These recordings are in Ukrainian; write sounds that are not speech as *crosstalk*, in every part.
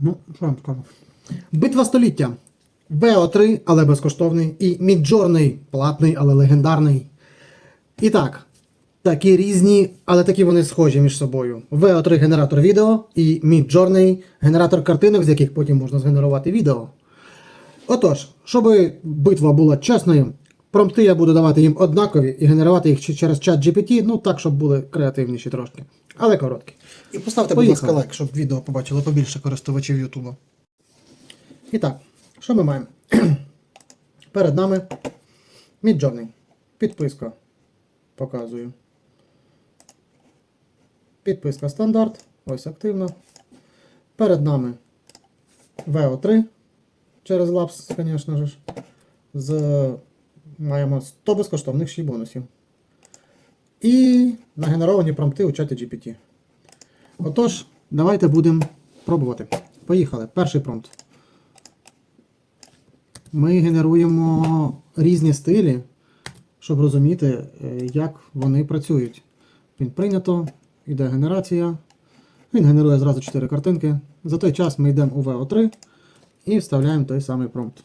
Ну, що вам скажу? Битва століття. ВО3, але безкоштовний, і Міджорний, платний, але легендарний. І так, такі різні, але такі вони схожі між собою. ВО3 генератор відео і Midjourney генератор картинок, з яких потім можна згенерувати відео. Отож, щоб битва була чесною, промпти я буду давати їм однакові і генерувати їх через чат GPT, ну так, щоб були креативніші трошки, але короткі. І поставте, будь ласка, лайк, щоб відео побачило побільше користувачів Ютуба. І так, що ми маємо? *clears throat* Перед нами Midjourney. Підписка. Показую. Підписка стандарт. Ось активна. Перед нами VO3 через Labs, звісно ж. З... Маємо 100 безкоштовних ще бонусів. І нагенеровані промпти у чаті GPT. Отож, давайте будемо пробувати. Поїхали. Перший промпт. Ми генеруємо різні стилі, щоб розуміти, е, як вони працюють. Він прийнято, йде генерація. Він генерує зразу 4 картинки. За той час ми йдемо у VO3 і вставляємо той самий промпт.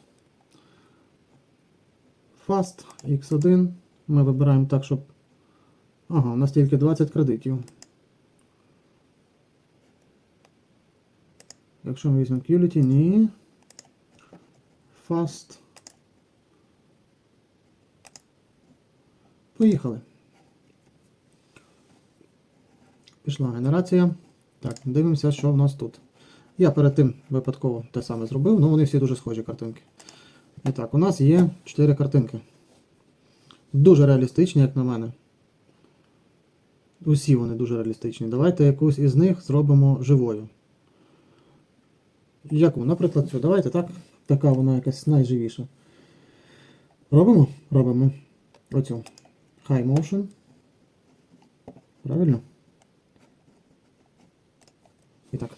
Fast X1. Ми вибираємо так, щоб. Ага, у нас тільки 20 кредитів. Якщо ми візьмемо Qlity, ні. Fast. Поїхали. Пішла генерація. Так, дивимося, що в нас тут. Я перед тим випадково те саме зробив, але вони всі дуже схожі картинки. І так, у нас є 4 картинки. Дуже реалістичні, як на мене. Усі вони дуже реалістичні. Давайте якусь із них зробимо живою. Яку? Наприклад, цю. Давайте так. Така вона якась найживіша. Робимо? Робимо. Оцю. High motion. Правильно? І так.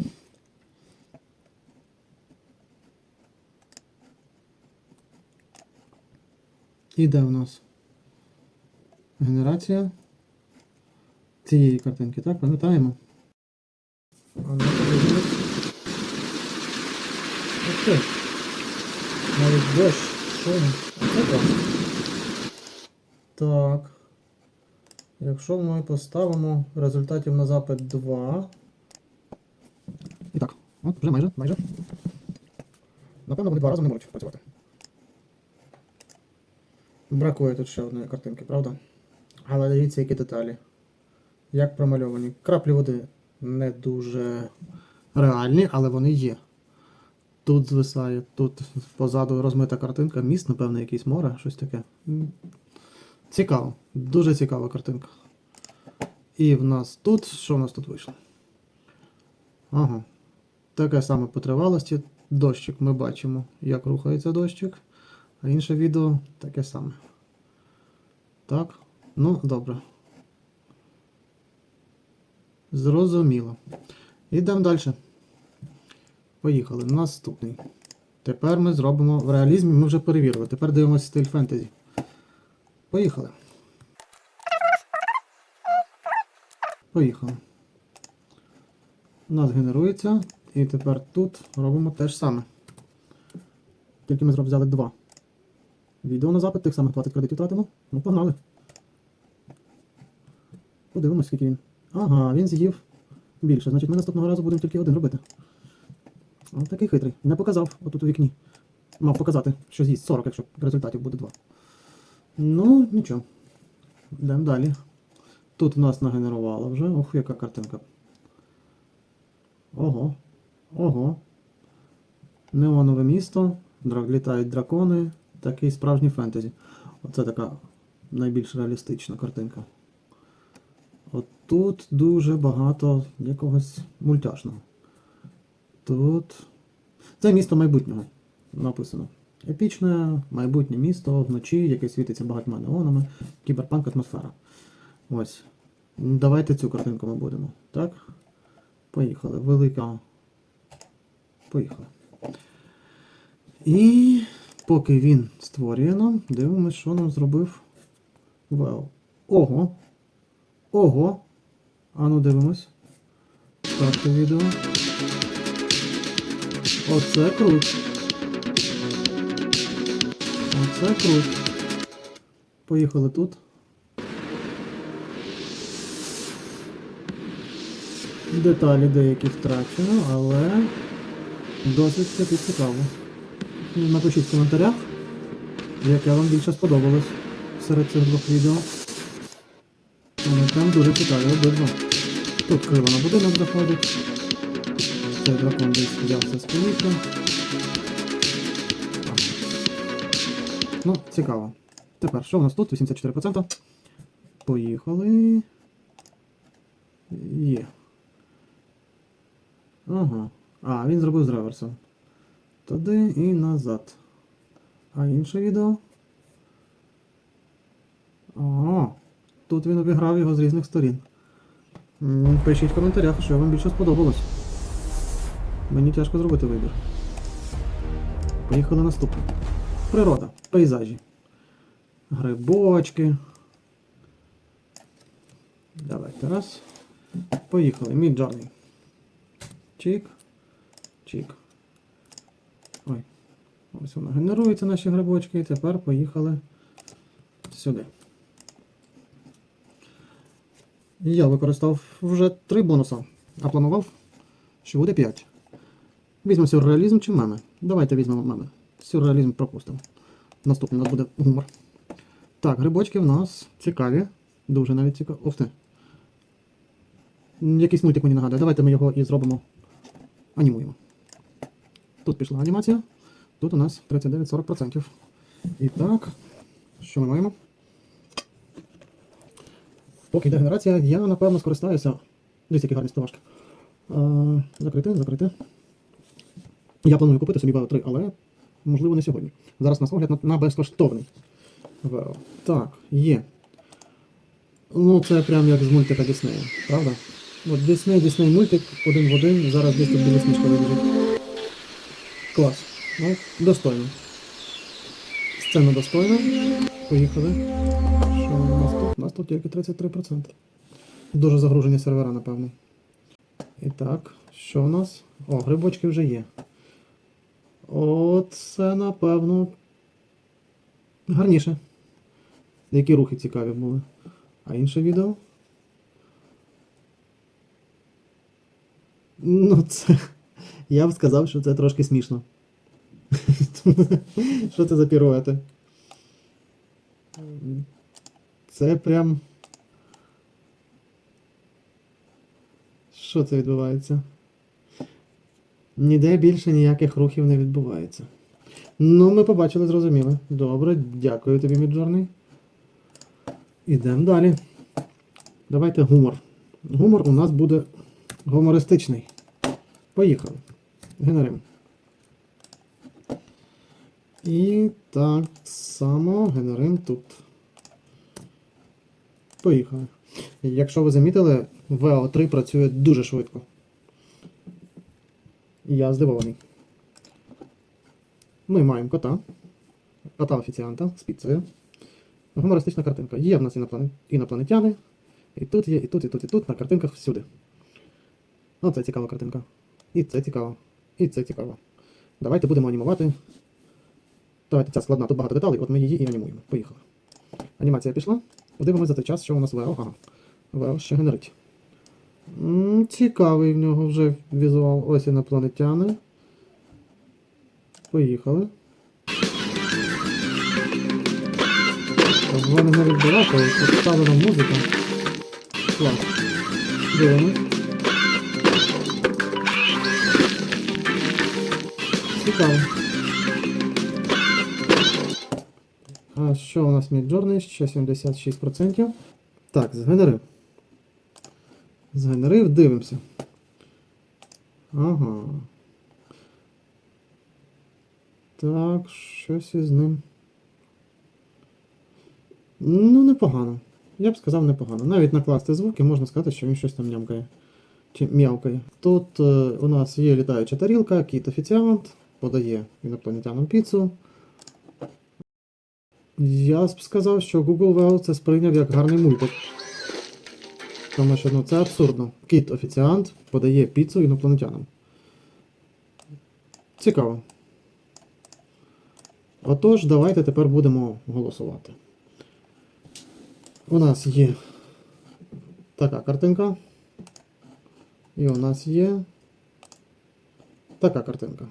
Іде у нас генерація цієї картинки, так? Пам'ятаємо? Ти. Навіть дощ. Оце так. Так. Якщо ми поставимо результатів на запит 2. І так. От, вже майже, майже. Напевно, вони два рази не можуть працювати. Бракує тут ще одної картинки, правда? Але дивіться, які деталі. Як промальовані. Краплі води не дуже реальні, але вони є. Тут звисає, тут позаду розмита картинка, міст, напевно, якийсь море, щось таке. Цікаво, дуже цікава картинка. І в нас тут, що в нас тут вийшло? Ага. Таке саме по тривалості. Дощик ми бачимо, як рухається дощик. А інше відео таке саме. Так, ну добре. Зрозуміло. Йдемо далі. Поїхали. Наступний. Тепер ми зробимо в реалізмі, ми вже перевірили. Тепер дивимося стиль фентезі. Поїхали. Поїхали. У нас генерується. І тепер тут робимо те ж саме. Тільки ми взяли два. Відео на запит, тих самих 20 кредитів тратимо. Ну, погнали. Подивимось, скільки він. Ага, він з'їв більше. Значить, ми наступного разу будемо тільки один робити. Ось такий хитрий. Не показав отут у вікні. Мав показати, що з'їсть 40, якщо результатів буде 2. Ну, нічого. Йдемо далі. Тут в нас нагенерувало вже. Ох, яка картинка. Ого. Ого. Неонове місто. Літають дракони. Такий справжній фентезі. Оце така найбільш реалістична картинка. От тут дуже багато якогось мультяшного. Тут. Це місто майбутнього. Написано. Епічне майбутнє місто вночі, яке світиться багатьма неонами. Кіберпанк атмосфера. Ось. Давайте цю картинку ми будемо. Так? Поїхали. Велика. Поїхали. І поки він створює нам, дивимось, що нам зробив Вау. Ого. Ого. Ану дивимось. Старте відео. Оце круть. Оце круть. Поїхали тут. Деталі деякі втрачено, але досить таки цікаво. Напишіть в коментарях, яке вам більше сподобалось серед цих двох відео. Вони прям дуже цікаві обидва. Тут криво на будинок заходить. Цей дракон десь взявся з повітря. Ну, цікаво. Тепер, що у нас тут? 84%. Поїхали. Є. Ага. А, він зробив з реверсом. Туди і назад. А інше відео. О, тут він обіграв його з різних сторін. Пишіть в коментарях, що вам більше сподобалось. Мені тяжко зробити вибір. Поїхали наступне. Природа, пейзажі. Грибочки. Давайте раз. Поїхали. Міджорний. Чик. Чик. Ой. Ось воно генерується наші грибочки. І тепер поїхали сюди. Я використав вже три бонуси, а планував, що буде 5. Візьмемо сюрреалізм чи меми. Давайте візьмемо меми. Сюрреалізм пропустимо. Наступний у нас буде гумор. Так, грибочки в нас цікаві. Дуже навіть цікаві. Ти. Якийсь мультик мені нагадує. Давайте ми його і зробимо. Анімуємо. Тут пішла анімація. Тут у нас 39-40%. І так, що ми маємо? Поки йде генерація, я напевно скористаюся. Дивіться, які гарні співашки. Е, Закрити, закрити. Я планую купити собі VO 3, але можливо не сьогодні. Зараз у нас огляд на, безкоштовний. Так, є. Ну, це прям як з мультика Діснея, правда? От Дісней, Дісней мультик один в один. Зараз десь тут білісничка вибіжить. Клас. Ну, достойно. Сцена достойна. Поїхали. Що у нас тут? У нас тут тільки 33%. Дуже загружені сервера, напевно. І так, що у нас? О, грибочки вже є. Оце, напевно. Гарніше. Які рухи цікаві були. А інше відео? Ну, це. Я б сказав, що це трошки смішно. Що це за піруети? Це прям. Що це відбувається? Ніде більше ніяких рухів не відбувається. Ну, ми побачили, зрозуміли. Добре, дякую тобі, Міджорний. Ідемо далі. Давайте гумор. Гумор у нас буде гумористичний. Поїхали. Генеримо. І так само генерим тут. Поїхали. Якщо ви замітили, VO3 працює дуже швидко. Я здивований. Ми маємо кота. Кота офіціанта з піцею. Гумористична картинка. Є в нас інопланетяни. І тут є, і тут, і тут, і тут, на картинках всюди. Оце цікава картинка. І це цікаво. І це цікаво. Давайте будемо анімувати. Давайте ця складна, тут багато деталей, от ми її і анімуємо. Поїхали. Анімація пішла. Подивимось за той час, що у нас VO. Ага. VO ще генерить. Цікавий в нього вже візуал. Ось інопланетяни. Поїхали. Вони не відбирати, поставлена музика. Клас. Дивимось. Цікаво. А що у нас Midjourney? Ще 76%. Так, згенерив. Згенерив, дивимося. Ага. Так, щось із ним. Ну, непогано. Я б сказав непогано. Навіть накласти звуки, можна сказати, що він щось там нямкає. Чи м'явкає. Тут е, у нас є літаюча тарілка, кіт офіціант, подає інопланетянам піцу. Я б сказав, що Google Well це сприйняв як гарний мультик. Тому що ну, це абсурдно. Кіт офіціант подає піцу інопланетянам. Цікаво. Отож, давайте тепер будемо голосувати. У нас є така картинка. І у нас є така картинка.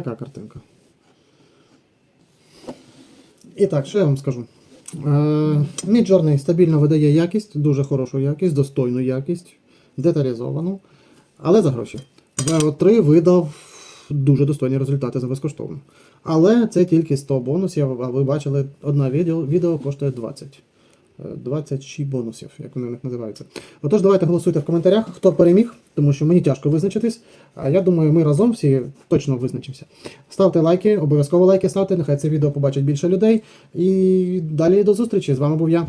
Така картинка. І так, що я вам скажу? Е, Midjourney стабільно видає якість, дуже хорошу якість, достойну якість, деталізовану, але за гроші. VO3 видав дуже достойні результати за безкоштовно. Але це тільки 100 бонусів, а ви бачили, одне відео, відео коштує 20. Е, 26 бонусів, як вони в них називаються. Отож, давайте голосуйте в коментарях, хто переміг, тому що мені тяжко визначитись. А я думаю, ми разом всі точно визначимося. Ставте лайки, обов'язково лайки ставте, нехай це відео побачить більше людей. І далі до зустрічі. З вами був я.